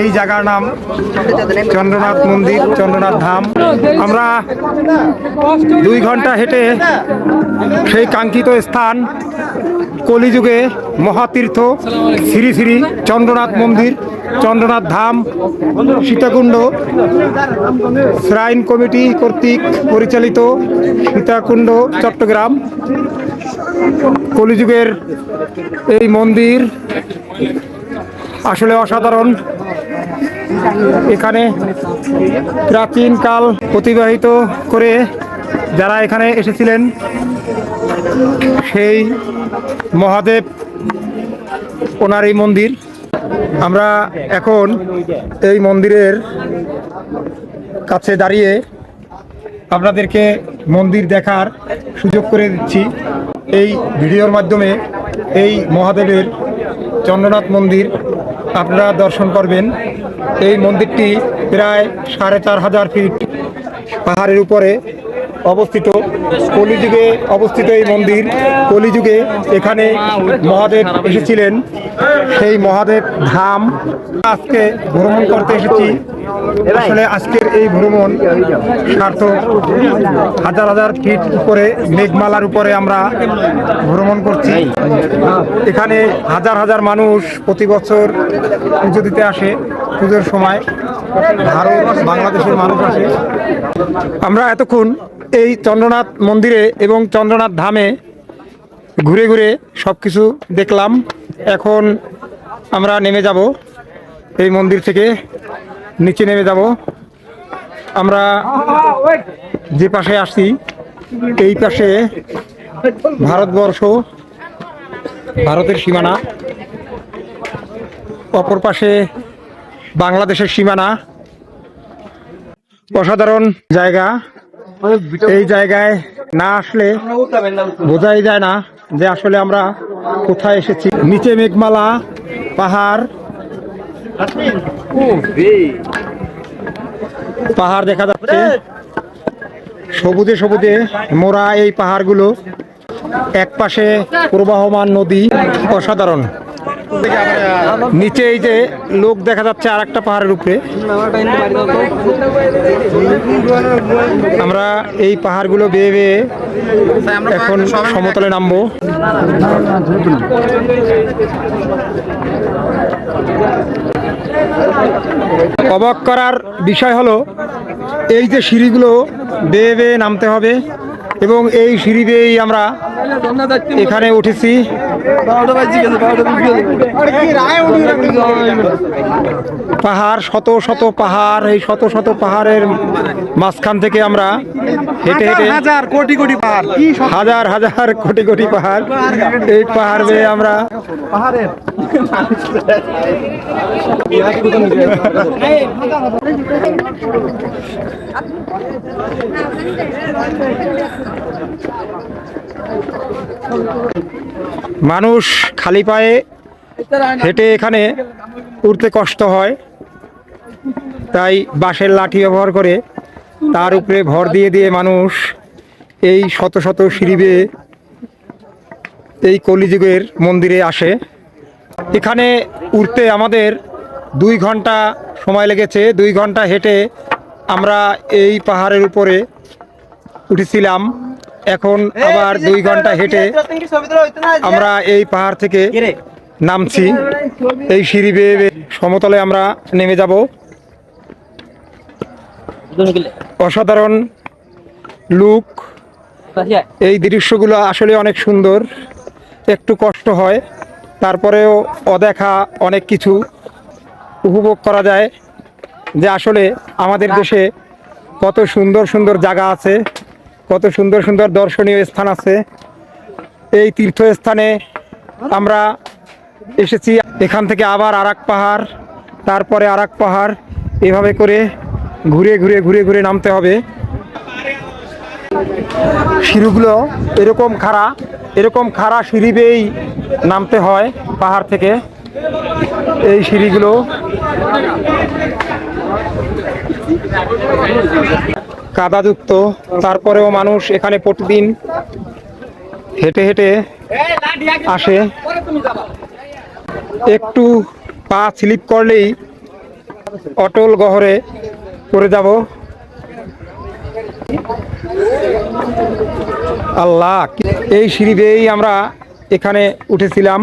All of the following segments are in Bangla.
এই জায়গার নাম চন্দ্রনাথ মন্দির, চন্দ্রনাথ ধাম। আমরা দুই ঘণ্টা হেঁটে সেই কাঙ্ক্ষিত স্থান, কলিযুগে মহাতীর্থ শ্রী শ্রী চন্দ্রনাথ মন্দির, চন্দ্রনাথ ধাম, সীতাকুণ্ড, শ্রাইন কমিটি কর্তৃক পরিচালিত সীতাকুণ্ড, চট্টগ্রাম। কলিযুগের এই মন্দির আসলে অসাধারণ। এখানে প্রাচীনকাল অতিবাহিত করে যারা এখানে এসেছিলেন, সেই মহাদেব ওনার এই মন্দির। আমরা এখন এই মন্দিরের কাছে দাঁড়িয়ে আপনাদেরকে মন্দির দেখার সুযোগ করে দিচ্ছি। এই ভিডিওর মাধ্যমে এই মহাদেবের চন্দ্রনাথ মন্দির আপনারা দর্শন করবেন। এই মন্দিরটি প্রায় সাড়ে চার হাজার ফিট পাহাড়ের উপরে অবস্থিত। কলিযুগে অবস্থিত এই মন্দির। কলিযুগে এখানে মহাদেব এসেছিলেন। সেই মহাদেব ধাম আজকে ভ্রমণ করতে এসেছি। আসলে আজকের এই ভ্রমণ সার্থক। হাজার হাজার ফিট উপরে মেঘমালার উপরে আমরা ভ্রমণ করছি। এখানে হাজার হাজার মানুষ প্রতি বছর পুজো দিতে আসে, পুজোর সময়। ভারত, বাংলাদেশের মানুষ আসে। আমরা এতক্ষণ এই চন্দ্রনাথ মন্দিরে এবং চন্দ্রনাথ ধামে ঘুরে ঘুরে সব কিছু দেখলাম। এখন আমরা নেমে যাব এই মন্দির থেকে, নিচে নেমে যাব। আমরা যে পাশে আসছি, এই পাশে ভারতবর্ষ, ভারতের সীমানা, অপর পাশে বাংলাদেশের সীমানা। অসাধারণ জায়গা। এই জায়গায় না আসলে বোঝাই যায় না যে আসলে আমরা কোথায় এসেছি? নিচে মেঘমালা, পাহাড়। পাহাড় দেখা যাচ্ছে। সবুজে সবুজে মোরা এই পাহাড়গুলো। এক পাশে প্রবাহমান নদী, অসাধারণ। নিচে এই যে লোক দেখা যাচ্ছে আর একটা পাহাড়ের উপরে। আমরা এই পাহাড়গুলো বেয়ে বেয়ে এখন সমতলে নামবো। অবাক করার বিষয় হলো এই যে সিঁড়িগুলো বেয়ে বেয়ে নামতে হবে এবং এই সিঁড়ি বেয়েই আমরা এখানে উঠেছি। পাহাড় শত শত পাহাড় এই শত শত পাহাড়ের মাঝখান থেকে আমরা হেঁটে হেঁটে হাজার কোটি কোটি পাহাড়। হাজার হাজার কোটি কোটি পাহাড়। এই পাহাড় বেয়ে আমরা মানুষ খালি পায়ে হেঁটে এখানে উঠতে কষ্ট হয়। তাই বাঁশের লাঠি ব্যবহার করে তার উপরে ভর দিয়ে দিয়ে মানুষ এই শত শত সিঁড়ি এই কলিযুগের মন্দিরে আসে। এখানে উঠতে আমাদের দুই ঘণ্টা সময় লেগেছে। দুই ঘণ্টা হেঁটে আমরা এই পাহাড়ের উপরে উঠেছিলাম। এখন আবার দুই ঘণ্টা হেঁটে আমরা এই পাহাড় থেকে নামছি। এই সিঁড়ি বেয়ে সমতলে আমরা নেমে যাব। অসাধারণ লুক। এই দৃশ্যগুলো আসলে অনেক সুন্দর। একটু কষ্ট হয় তারপরেও অদেখা অনেক কিছু উপভোগ করা যায়। যে আসলে আমাদের দেশে কত সুন্দর সুন্দর জায়গা আছে। কত সুন্দর সুন্দর দর্শনীয় স্থান আছে। এই তীর্থস্থানে আমরা এসেছি। এখান থেকে আবার আরাক পাহাড়, তারপরে আরাক পাহাড়, এভাবে করে ঘুরে ঘুরে ঘুরে ঘুরে নামতে হবে। সিঁড়িগুলো এরকম খাড়া এরকম খাড়া সিঁড়ি বেয়েই নামতে হয় পাহাড় থেকে। এই সিঁড়িগুলো কাদাযুক্ত, তারপরেও মানুষ এখানে প্রতিদিন হেঁটে হেঁটে আসে। একটু পা স্লিপ করলেই অটল গহরে করে যাব। আল্লাহ, এই সিঁড়ি দিয়েই আমরা এখানে উঠেছিলাম।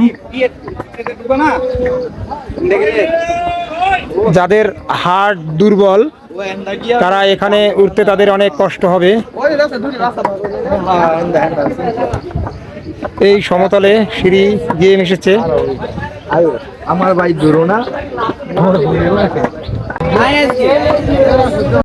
যাদের হার্ট দুর্বল তারা এখানে উঠতে তাদের অনেক কষ্ট হবে। এই সমতলে সিঁড়ি গিয়ে মিশেছে। আমার ভাই দূরও না